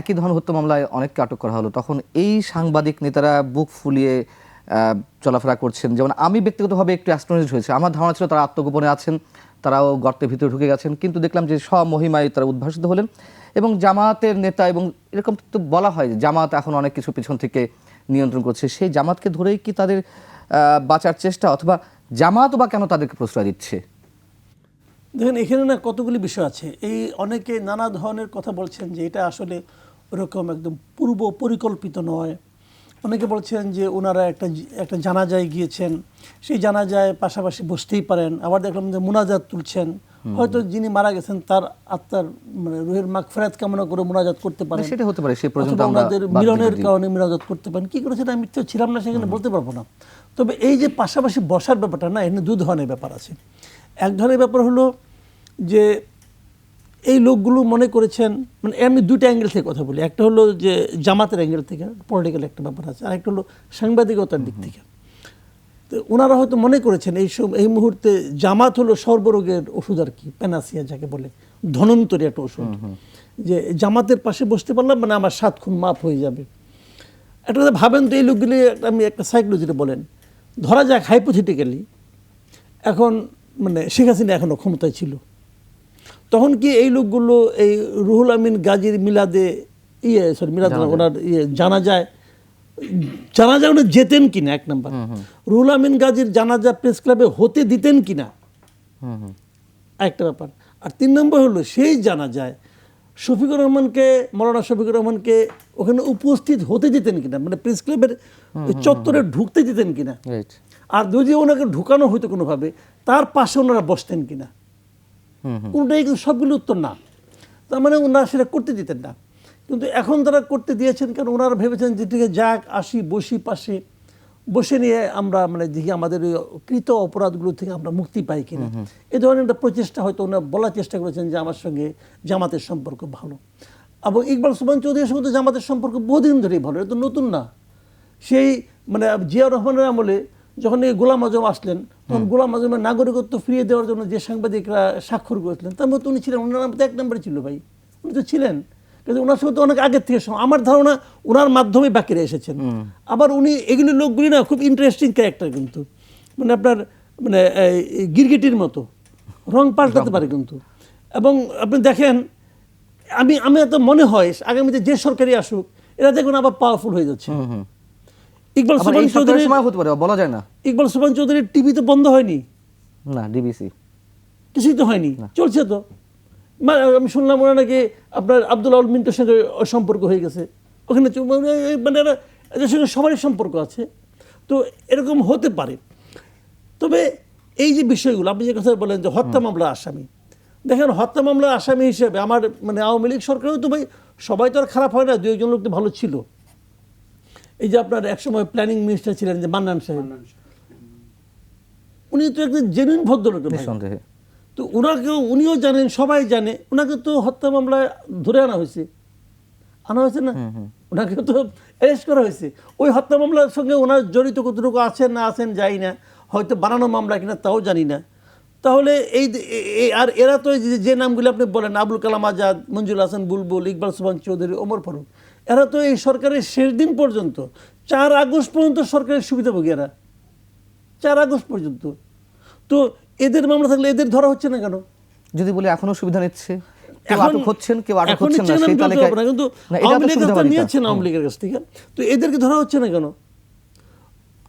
একই ধরনের হত্যা মামলায় অনেককে আটক করা হলো। তখন এই সাংবাদিক নেতারা বুক ফুলিয়ে চলাফেরা করছেন। যেমন আমি ব্যক্তিগতভাবে একটু অ্যাস্ট্রোনিজ হয়েছে। আমার ধারণা ছিল তারা আত্মগোপনে আছেন, তারাও গর্তের ভিতরে ঢুকে গেছেন। কিন্তু দেখলাম যে স্বমহিমায় তারা উদ্ভাসিত হলেন এবং জামাতের নেতা এবং এরকম তো বলা হয় যে জামাত এখন অনেক কিছু পিছন থেকে নিয়ন্ত্রণ করছে। সেই জামাতকে ধরেই কি তাদের বাঁচার চেষ্টা অথবা জামাত বা কেন তাদেরকে প্রশ্রয় দিচ্ছে? দেখেন এখানে না কতগুলি বিষয় আছে। এই অনেকে নানা ধরনের কথা বলছেন যে এটা আসলে ওরকম একদম পূর্ব পরিকল্পিত নয়। অনেকে বলছেন যে ওনারা একটা একটা জানাজায় গিয়েছেন। সেই জানাজায় পাশাপাশি বসতেই পারেন। আবার দেখলাম যে মোনাজাত তুলছেন। হয়তো যিনি মারা গেছেন তার আত্মার মানে রুহের মাগ ফেরাত কামনা করে মোনাজাত করতে পারেন। সেটা হতে পারে সে পর্যন্ত মিলনের কারণে মিরাজত করতে পারেন। কি করেছেন? আমি তো ছিলাম না সেখানে বলতে পারব না। তবে এই যে পাশাপাশি বসার ব্যাপারটা না এখানে দু ধরনের ব্যাপার আছে। এক ধরনের ব্যাপার হলো যে এই লোকগুলো মনে করেছেন মানে আমি দুইটা অ্যাঙ্গেল থেকে কথা বলি। একটা হলো যে জামাতের অ্যাঙ্গেল থেকে পলিটিক্যাল একটা ব্যাপার আছে। আর একটা হলো সাংবাদিকতার দিক থেকে। তো ওনারা হয়তো মনে করেছেন এই সব এই মুহূর্তে জামাত হলো সর্বরোগের ওষুধ আর কি প্যানাসিয়া যাকে বলে ধনন্তরী একটা ওষুধ। যে জামাতের পাশে বসতে পারলাম মানে আমার সাত খুন মাফ হয়ে যাবে। একটা কথা ভাবেন তো এই লোকগুলি একটা- আমি একটা সাইকোলজিতে বলেন ধরা যাক হাইপোথেটিক্যালি এখন মানে শেখ হাসিনা এখনও ক্ষমতায় ছিল। তখন কি এই লোকগুলো এই রুহুল আমিন গাজীর মিলাদে ইয়ে সরি মিলাদ ওনার ইয়ে জানা যায় জানাজা উনি যেতেন কিনা এক নাম্বার। রুহুল আমিন গাজীর জানাজা প্রেস ক্লাবে হতে দিতেন কিনা? একটা ব্যাপার। আর তিন নম্বর হলো সেই জানা যায় শফিকুর রহমানকে মৌলানা শফিকুর রহমানকে ওখানে উপস্থিত হতে দিতেন কিনা? মানে প্রেস ক্লাবের চত্বরে ঢুকতে দিতেন কিনা? আর যদি ওনাকে ঢুকানো হইতো কোনোভাবে তার পাশে ওনারা বসতেন কিনা? কোনটাই কিন্তু সবগুলো উত্তর না। তার মানে ওনারা সেটা করতে দিতেন না। কিন্তু এখন তারা করতে দিয়েছেন কারণ ওনারা ভেবেছেন যে ঠিক যাক আসি বসি পাশে। বসে নিয়ে আমরা মানে দেখি আমাদের ওই কৃত অপরাধগুলো থেকে আমরা মুক্তি পাই কিনা। এ ধরনের একটা প্রচেষ্টা হয়তো ওনারা বলার চেষ্টা করেছেন যে আমার সঙ্গে জামাতের সম্পর্ক ভালো। এবং ইকবাল সুবান চৌধুরীর সঙ্গে তো জামাতের সম্পর্ক বহুদিন ধরেই ভালো এটা তো নতুন না। সেই মানে জিয়া রহমানের আমলে যখন এই গোলাম আজম আসলেন তখন গোলাম আজমের নাগরিকত্ব ফিরিয়ে দেওয়ার জন্য যে সাংবাদিকরা স্বাক্ষর করেছিলেন তার মধ্যে উনি ছিলেন ওনার নাম তো এক নম্বরে ছিল ভাই উনি তো ছিলেন। কিন্তু ওনার সঙ্গে তো অনেক আগের থেকে আমার ধারণা ওনার মাধ্যমে বাকিরা এসেছেন। আবার উনি এগুলি লোকগুলি না খুব ইন্টারেস্টিং ক্যারেক্টার কিন্তু। মানে আপনার মানে গিরগিটির মতো রং পাল্টাতে পারে কিন্তু। এবং আপনি দেখেন আমি আমি এত মনে হয় আগামীতে যে সরকারি আসুক এরা দেখুন আবার পাওয়ারফুল হয়ে যাচ্ছে। ইকবাল সুবান এই চৌধুরীর সময় হতে পারে বলা যায় না। ইকবাল সুবান চৌধুরীর টিভি তো বন্ধ হয়নি। না ডিবিসি কিছুই তো হয়নি। চলছে তো। আমি শুনলাম ওরা নাকি আপনার আব্দুল আল মিন্টোর সঙ্গে সম্পর্ক হয়ে গেছে। ওখানে মানে মানে এদের সঙ্গে সবারই সম্পর্ক আছে। তো এরকম হতে পারে। তবে এই যে বিষয়গুলো আপনি যে কথা বলেন যে হত্যা মামলার আসামি। দেখেন হত্যা মামলার আসামি হিসেবে আমার মানে আওয়ামী লীগ সরকারেও তো ভাই সবাই তো আর খারাপ হয় না দু একজন লোক তো ভালো ছিল। এই যে আপনার একসময় প্ল্যানিং মিনিস্টার ছিলেন যে মান্নান সাহেব। উনি তো একজন জেনুইন ভদ্রলোক। নিঃসন্দেহে। তো ওনাকেও উনিও জানেন সবাই জানে ওনাকে তো হত্যা মামলায় ধরে আনা হয়েছে। আনা হয়েছে না? ওনাকে তো অ্যারেস্ট করা হয়েছে। ওই হত্যা মামলার সঙ্গে ওনার জড়িত কতটুকু আছেন না আছেন যাই না। হয়তো বানানো মামলা কিনা তাও জানি না। তাহলে এই আর এরা তো যে- যে নামগুলো আপনি বলেন আবুল কালাম আজাদ মঞ্জুর হাসান বুলবুল ইকবাল সুবান চৌধুরী ওমর ফারুক এরা তো এই সরকারের শেষ দিন পর্যন্ত চার আগস্ট পর্যন্ত সরকারের সুবিধাভোগী এরা। চার আগস্ট পর্যন্ত। তো এদের মামলা থাকলে এদের ধরা হচ্ছে না কেন? যদি বলি এখনও সুবিধা নিচ্ছে কেউ এখন- আটক হচ্ছেন কেউ আটক হচ্ছেন না সেই আমি তালিকায় কিন্তু আওয়ামী তো তো নিয়েছেন আওয়ামী লীগের কাছ থেকে। তো এদেরকে ধরা হচ্ছে না কেন?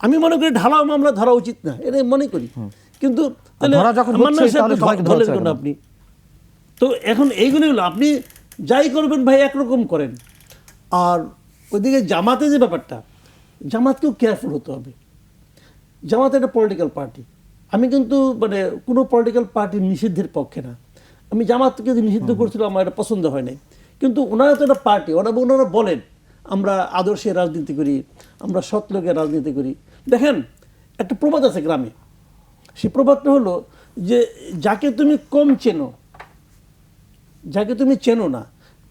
আমি মনে করি ঢালাও মামলা ধরা উচিত না এটা মনে করি। কিন্তু? আপনি? তো এখন এইগুলি হলো আপনি যাই করবেন ভাই একরকম করেন। আর ওইদিকে জামাতে যে ব্যাপারটা জামাতকেও কেয়ারফুল হতে হবে। জামাত একটা পলিটিক্যাল পার্টি আমি কিন্তু মানে কোনো পলিটিক্যাল পার্টি নিষিদ্ধের পক্ষে না। আমি জামাতকে যে নিষিদ্ধ করছিল আমার এটা পছন্দ হয় নাই। কিন্তু ওনারা তো একটা পার্টি ওরা ওনারা বলেন আমরা আদর্শে রাজনীতি করি আমরা সৎ লোকের রাজনীতি করি। দেখেন একটা প্রবাদ আছে গ্রামে। সেই প্রবাদটা হলো যে যাকে তুমি কম চেনো যাকে তুমি চেনো না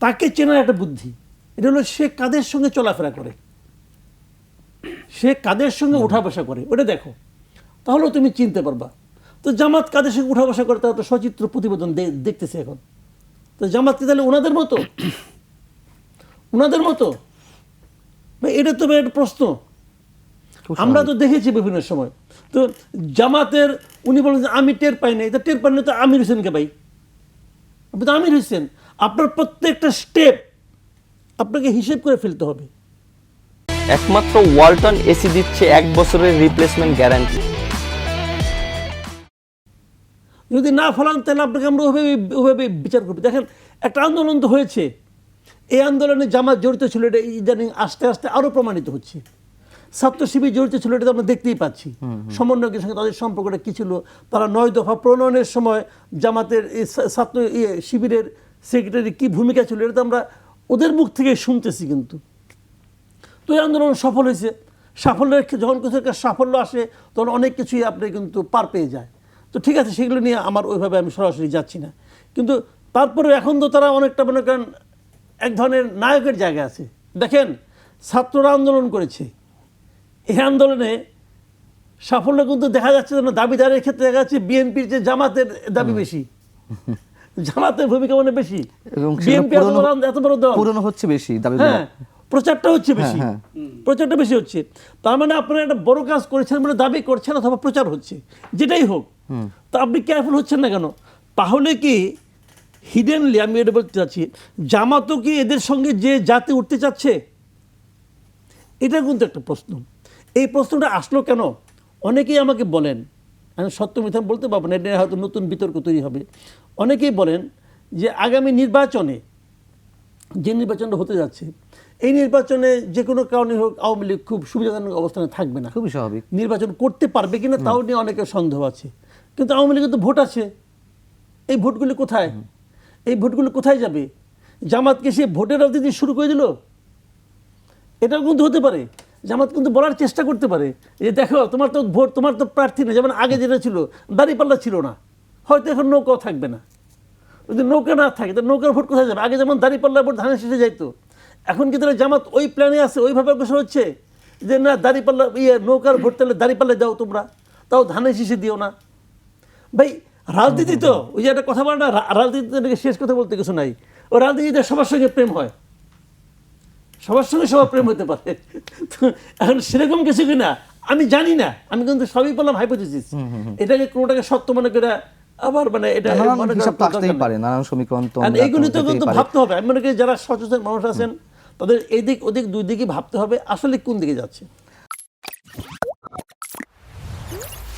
তাকে চেনার একটা বুদ্ধি। এটা হলো সে কাদের সঙ্গে চলাফেরা করে? সে কাদের সঙ্গে উঠা বসা করে? ওটা দেখো। তাহলেও তুমি চিনতে পারবা। তো জামাত কাদের সঙ্গে উঠা বসা করে তারা তো সচিত্র প্রতিবেদন দেখতেছে এখন। তো জামাত কি তাহলে ওনাদের মতো? ওনাদের মতো? ভাই, এটা তো একটা প্রশ্ন। আমরা তো দেখেছি বিভিন্ন সময়। তো জামাতের উনি বলেন যে আমি টের পাই নাই। টের পাই না তো আমির হোসেনকে ভাই। আপনি তো আমির হোসেন। আপনার প্রত্যেকটা স্টেপ আপনাকে হিসেব করে ফেলতে হবে। একমাত্র ওয়ালটন এসি দিচ্ছে এক বছরের রিপ্লেসমেন্ট গ্যারান্টি যদি না ফলান তাহলে আপনাকে আমরা ওভাবে ওভাবে বিচার করব। দেখেন একটা আন্দোলন তো হয়েছে। এই আন্দোলনে জামাত জড়িত ছিল এটা ইদানিং আস্তে আস্তে আরও প্রমাণিত হচ্ছে। ছাত্র শিবির জড়িত ছিল এটা তো আমরা দেখতেই পাচ্ছি। সমন্বয়কের সঙ্গে তাদের সম্পর্কটা কী ছিল? তারা নয় দফা প্রণয়নের সময় জামাতের এই ছাত্র শিবিরের সেক্রেটারি কী ভূমিকা ছিল এটা তো আমরা ওদের মুখ থেকে শুনতেছি কিন্তু। তো এই আন্দোলন সফল হয়েছে। সাফল্যের যখন কিছু একটা সাফল্য আসে তখন অনেক কিছুই আপনি কিন্তু পার পেয়ে যায়। তো ঠিক আছে সেগুলো নিয়ে আমার ওইভাবে আমি সরাসরি যাচ্ছি না। কিন্তু তারপরে এখন তো তারা অনেকটা মনে করেন এক ধরনের নায়কের জায়গা আছে। দেখেন ছাত্ররা আন্দোলন করেছে। এই আন্দোলনে সাফল্য কিন্তু দেখা যাচ্ছে যেন দাবিদারের ক্ষেত্রে দেখা যাচ্ছে বিএনপির যে জামাতের দাবি বেশি। জামাতের ভূমিকা মানে বেশি। এবং বিএনপি এত বড় দল। পূরণ হচ্ছে বেশি দাবি হ্যাঁ প্রচারটা হচ্ছে বেশি। হ্যাঁ, প্রচারটা বেশি হচ্ছে। তার মানে আপনারা একটা বড় কাজ করেছেন বলে দাবি করছেন অথবা প্রচার হচ্ছে। যেটাই হোক তা আপনি কেয়ারফুল হচ্ছেন না কেন? তাহলে কি হিডেনলি আমি এটা বলতে চাচ্ছি জামাতও কি এদের সঙ্গে যে জাতি উঠতে চাচ্ছে? এটা কিন্তু একটা প্রশ্ন। এই প্রশ্নটা আসলো কেন? অনেকেই আমাকে বলেন আমি সত্য মিথ্যা বলতে পারব না এটা হয়তো নতুন বিতর্ক তৈরি হবে। অনেকেই বলেন যে আগামী নির্বাচনে যে নির্বাচনটা হতে যাচ্ছে এই নির্বাচনে যে কোনো কারণে হোক আওয়ামী লীগ খুব সুবিধাজনক অবস্থানে থাকবে না। খুবই স্বাভাবিক। নির্বাচন করতে পারবে কিনা তাও নিয়ে অনেকের সন্দেহ আছে। কিন্তু আওয়ামী লীগের তো ভোট আছে। এই ভোটগুলি কোথায়? এই ভোটগুলো কোথায় যাবে? জামাতকে সে ভোটের রাজনীতি শুরু করে দিল? এটাও কিন্তু হতে পারে। জামাত কিন্তু বলার চেষ্টা করতে পারে। যে দেখো, তোমার তো ভোট, তোমার তো প্রার্থী না। যেমন আগে যেটা ছিল, দাঁড়িপাল্লা ছিল না। হয়তো এখন নৌকাও থাকবে না। যদি নৌকা না থাকে তো নৌকার ভোট কোথায় যাবে? আগে যেমন দাঁড়িপাল্লা ভোট ধানের শেষে যাইতো, এখন কি তাহলে জামাত ওই প্ল্যানে আছে, ওইভাবে অগ্রসর হচ্ছে? যে না, দাঁড়িপাল্লা ইয়ে নৌকার ভোট তাহলে দাঁড়িপাল্লা দাও তোমরা, তাও ধানের শীষে দিও না। ভাই, রাজনীতি তো, ওই যে একটা কথা বলে না রাজনীতিতে শেষ কথা বলতে কিছু নাই। ও রাজনীতিতে সবার সঙ্গে প্রেম হয়। সবার সঙ্গে সবার প্রেম হতে পারে। এখন সেরকম কিছু কিনা আমি জানি না। আমি কিন্তু সবই বললাম হাইপোথিসিস এটাকে কোনোটাকে সত্য মনে করে আবার মানে এটা মনে। পারে নানান সমীকরণ তো আর এইগুলি তো কিন্তু ভাবতে হবে। আমি মনে করি যারা সচেতন মানুষ আছেন তাদের এদিক ওদিক দুই দিকে ভাবতে হবে আসলে কোন দিকে যাচ্ছে।